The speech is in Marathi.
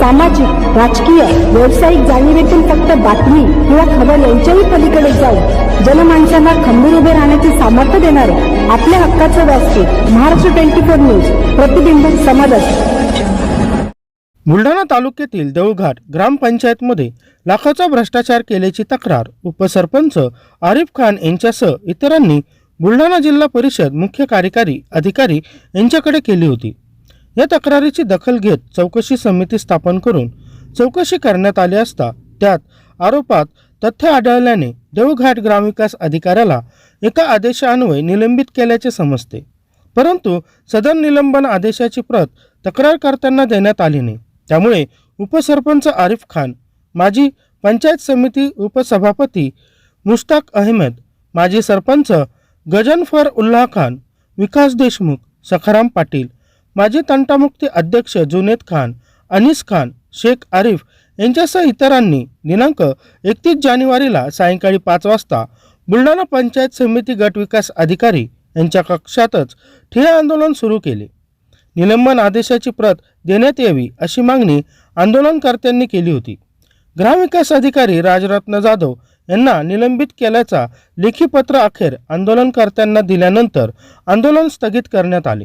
सामाजिक राजकीय व्यावसायिक जाणीवेतून फक्त बातमी किंवा खबर यांच्याही पलीकडे जाऊन जनमानसांना खंबीर उभे राहण्याचे सामर्थ्य देणारे आपल्या हक्काचं व्यासपीठ महाराष्ट्र ट्वेंटी फोर न्यूज प्रतिबिंब समाजाचे बुलढाणा तालुक्यातील देऊळघाट ग्रामपंचायतमध्ये लाखाचा भ्रष्टाचार केल्याची तक्रार उपसरपंच आरिफ खान यांच्यासह इतरांनी बुलढाणा जिल्हा परिषद मुख्य कार्यकारी अधिकारी यांच्याकडे केली होती. या तक्रारीची दखल घेत चौकशी समिती स्थापन करून चौकशी करण्यात आली असता त्यात आरोपात तथ्य आढळल्याने देवघाट ग्रामविकास अधिकाऱ्याला एका आदेशान्वये निलंबित केल्याचे समजते. परंतु सदर निलंबन आदेशाची प्रत तक्रार करताना देण्यात आली नाही. त्यामुळे उपसरपंच आरिफ खान माजी पंचायत समिती उपसभापती मुश्ताक अहमद माजी सरपंच गजनफर उल्हा खान विकास देशमुख सखाराम पाटील माजी तंटामुक्ती अध्यक्ष जुनेद खान अनिस खान शेख आरिफ यांच्यासह इतरांनी दिनांक एकतीस जानेवारीला सायंकाळी पाच वाजता बुलढाणा पंचायत समिती गट विकास अधिकारी यांच्या कक्षातच ठिय्या आंदोलन सुरू केले. निलंबन आदेशाची प्रत देण्यात यावी अशी मागणी आंदोलनकर्त्यांनी केली होती. ग्रामविकास अधिकारी राजरत्न जाधव यांना निलंबित केल्याचा लेखी पत्र अखेर आंदोलनकर्त्यांना दिल्यानंतर आंदोलन स्थगित करण्यात आले.